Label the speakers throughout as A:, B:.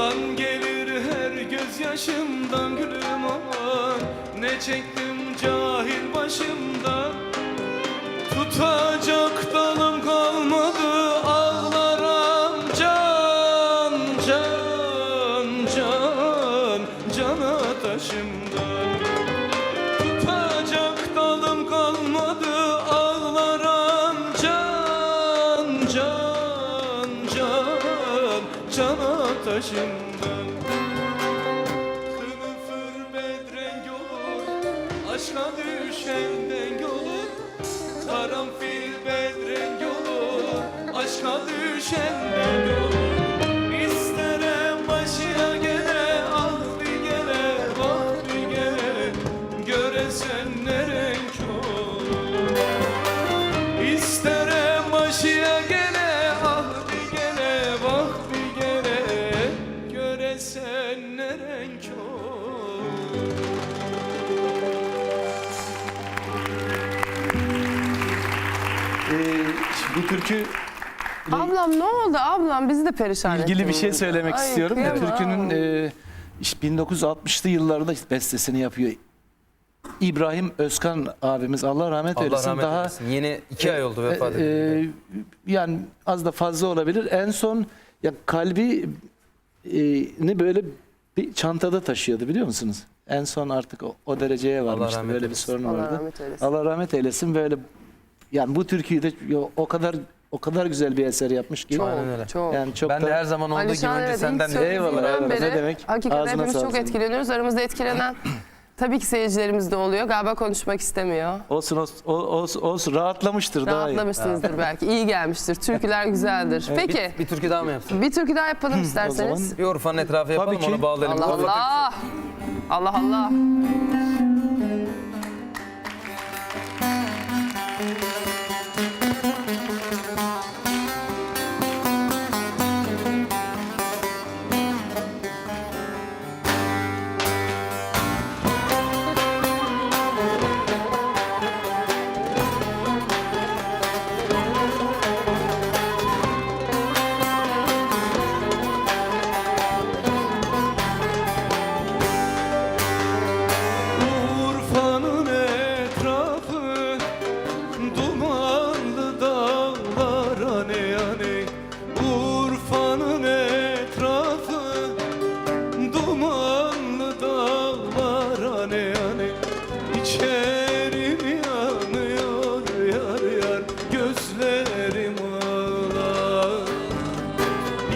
A: Kan gelir her gözyaşımdan gülüm aman. Ne çektim cahil başımda? Tutacak dalım kalmadı ağlarım. Can can can cana taşımdan
B: bu türkü
C: Ablam ne oldu ablam bizi de perişan
B: ilgili bir şey söylemek
C: Ay,
B: istiyorum. Bu
C: kıyamam.
B: türkünün e, işte 1960'lı yıllarda bestesini yapıyor. İbrahim Özkan abimiz Allah rahmet
D: Allah
B: eylesin.
D: rahmet
B: Daha
D: eylesin. Yeni iki ay oldu vefat
B: e,
D: edildi.
B: e, yani az da fazla olabilir. En son ya kalbi e, ni böyle bir çantada taşıyordu biliyor musunuz? En son artık o, o dereceye varmıştı.
D: rahmet
B: Böyle bir
D: eylesin.
B: sorun
C: Allah
B: vardı.
C: rahmet eylesin.
B: Allah rahmet eylesin böyle yani bu türküyü de o kadar o kadar güzel bir eser yapmış ki.
C: Çok,
D: öyle.
C: çok.
B: Yani çok
D: ben
B: da
D: de her zaman olduğu gibi
C: Alişan
D: önce
C: evet,
D: senden dinledim.
B: Eyvallah, eyvallah. Ne demek?
C: Hakikaten
B: Ağzına
C: hepimiz çok etkileniyoruz. Aramızda etkilenen tabii ki seyircilerimiz de oluyor. Galiba konuşmak istemiyor.
B: olsun olsun, olsun, olsun rahatlamıştır daha iyi.
C: Rahatlamışsınızdır belki. İyi gelmiştir. Türküler güzeldir. Peki
D: Bir, bir türkü daha mı yapsın?
C: bir türkü daha yapalım isterseniz.
D: Bir Urfa'nın etrafı yapalım
B: ki.
D: onu bağlayalım.
C: Allah
D: kapatırız.
C: Allah. Allah Allah.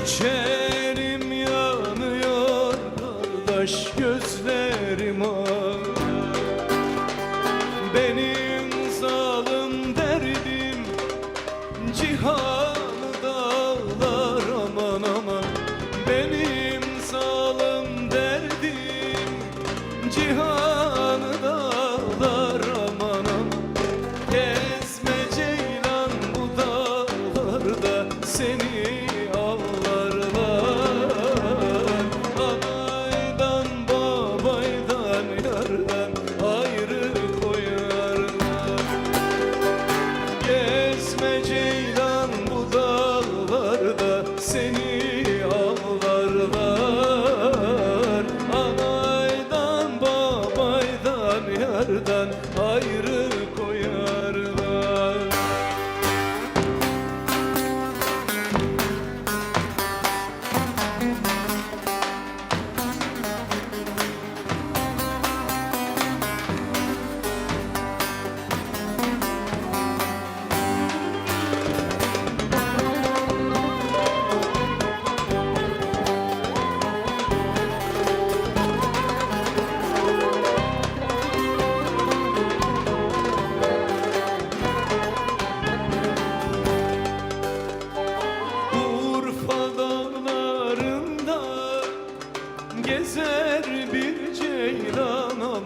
A: İçerim yanıyor kardeş gözlerim Benim zalim derdim cihanı dağlar aman aman. Benim zalim derdim cihanı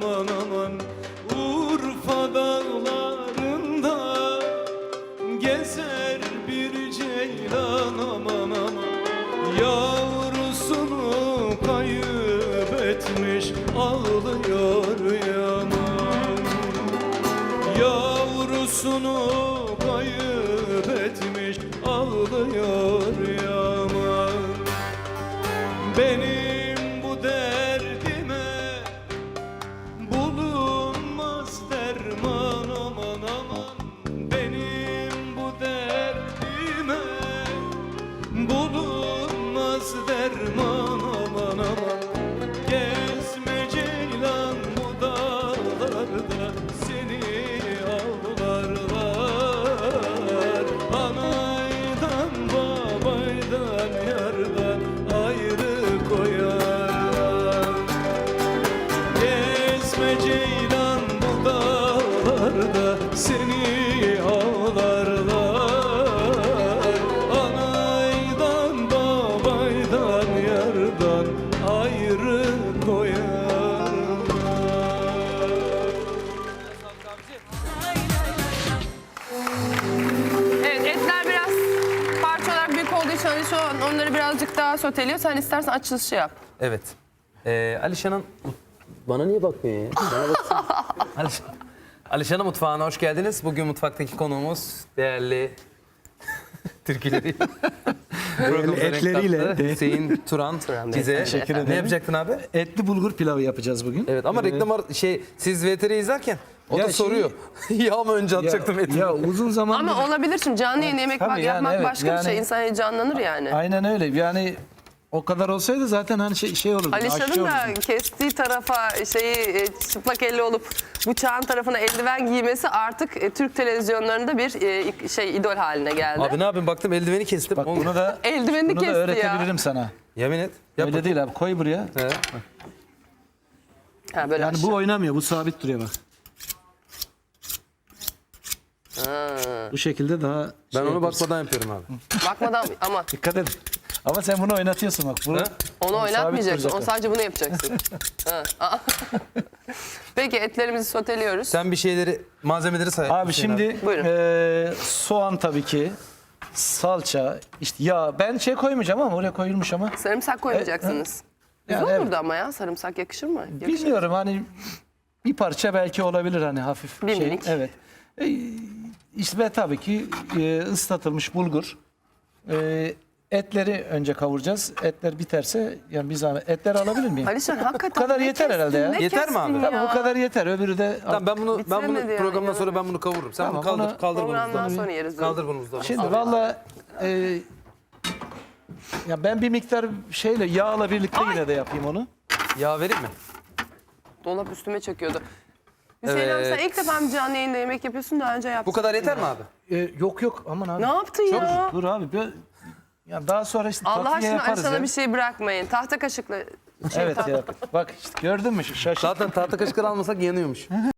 A: aman aman Urfa dağlarında gezer bir ceylan aman aman. Yavrusunu kaybetmiş ağlıyor yaman. Yavrusunu kaybetmiş ağlıyor yaman
C: büyük olduğu için Ali şu an onları birazcık daha soteliyor. Sen istersen açılışı yap.
D: Evet. Ee, Alişan'ın... Bana niye bakmıyor ya? Bana baksana. Alişan... Alişan'ın mutfağına hoş geldiniz. Bugün mutfaktaki konuğumuz değerli türküleri. Programımıza renk
B: etleriyle.
D: kattı. Hüseyin Turan bize.
B: Teşekkür
D: Ne
B: ederim.
D: yapacaktın abi?
B: Etli bulgur pilavı yapacağız bugün.
D: Evet ama reklam ar- şey siz VTR izlerken o
B: Ya
D: da
B: şey-
D: soruyor. ya mı önce atacaktım eti?
B: Ya uzun zaman
C: Ama olabilir şimdi canlı yayın yemek
B: Tabii
C: bak,
B: yani
C: yapmak
B: evet,
C: başka bir
B: yani-
C: şey. İnsan heyecanlanır yani.
B: Aynen öyle. Yani o kadar olsaydı zaten hani şey, şey olurdu.
C: Alişan'ın da
B: olurdu.
C: kestiği tarafa şeyi e, çıplak elli olup bıçağın tarafına eldiven giymesi artık e, Türk televizyonlarında bir e, şey idol haline geldi.
D: Abi ne yapayım baktım eldiveni kestim.
B: Bak bunu da
C: Eldivenini
B: bunu da
C: kesti ya.
B: öğretebilirim sana.
D: Yemin et. Yap
B: Öyle değil abi. Koy buraya.
D: He.
C: Ha, böyle
B: Yani bu
C: aşağı.
B: oynamıyor. Bu sabit duruyor bak. Bu şekilde daha
D: Ben
B: şey
D: onu
B: yaparsın.
D: bakmadan yapıyorum abi.
C: Bakmadan ama
B: Dikkat edin. Ama sen bunu oynatıyorsun bak. Bunu,
C: onu oynatmayacaksın.
B: duracak
C: O
B: o.
C: sadece bunu yapacaksın. ha. aa. Peki etlerimizi soteliyoruz.
D: Sen bir şeyleri, malzemeleri say.
B: Abi
D: Hüseyin
B: şimdi
C: Buyurun.
B: eee, soğan tabii ki. Salça, işte yağ. Ben şey koymayacağım ama oraya koyulmuş ama.
C: Sarımsak koymayacaksınız.
B: Yani
C: Güzel
B: evet.
C: olurdu ama ya sarımsak yakışır mı? Yakışır.
B: Bilmiyorum hani bir parça belki olabilir hani hafif
C: Bir
B: şey.
C: minik.
B: Evet. E, işte ve tabii ki e, ıslatılmış bulgur. E, etleri önce kavuracağız. Etler biterse yani bir zahmet. Etleri alabilir miyim?
C: Alişan hakikaten
B: Bu kadar
C: ne
B: yeter
C: kestin,
B: herhalde ya.
C: ne
D: Yeter mi
C: kestin
D: abi?
C: ya?
B: Tamam bu kadar yeter. Öbürü de
D: Tamam ben bunu ben bunu
C: Bitiremedi yani,
D: programdan sonra ben bunu kavururum. Sen
B: Tamam,
D: bunu kaldır,
B: onu-
D: kaldır bunu
C: Programdan
D: buzdolabına.
C: sonra yeriz.
D: Kaldır bunu buzdolabına.
B: Şimdi valla e, ya ben bir miktar şeyle yağla birlikte yine de yapayım onu.
D: Yağ vereyim mi?
C: Dolap üstüme çöküyordu. Hüseyin abi sen
D: Evet.
C: ilk defa mı canlı yayında yemek yapıyorsun daha önce yaptın?
D: Bu kadar yeter mi abi?
B: E, yok yok aman abi.
C: Ne yaptın ya?
B: Dur abi. Bir, ya daha sonra işte
C: Allah
B: tatlıya
C: aşkına
B: yaparız ya.
C: bir şey bırakmayın. Tahta kaşıkla şey
B: Evet ya. Bak işte gördün mü? Şaşırttım.
D: Zaten tahta kaşıkları almasak yanıyormuş.